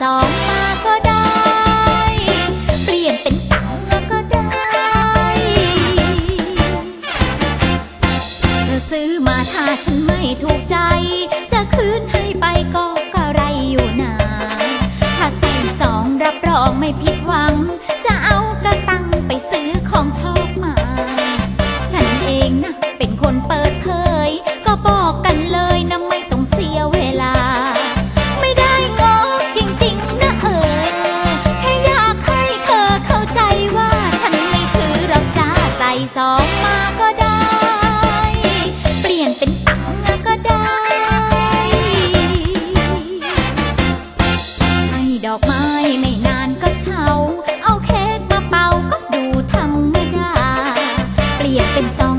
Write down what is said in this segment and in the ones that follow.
สองมาก็ได้ เปลี่ยนเป็นตังาก็ได้เธอซื้อมาถ้าฉันไม่ถูกใจ สองมาก็ได้ เปลี่ยนเป็นตังก็ได้ ให้ดอกไม้ไม่นานก็เช่าเอาเค้กมาเป่าก็ดูทำไม่ได้ เปลี่ยนเป็นสอง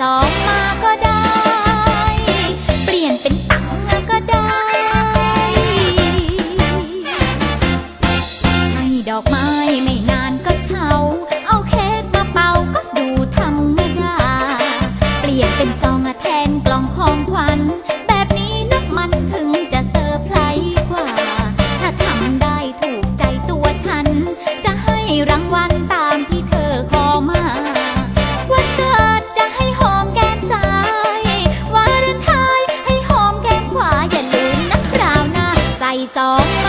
สองมาก็ 嫂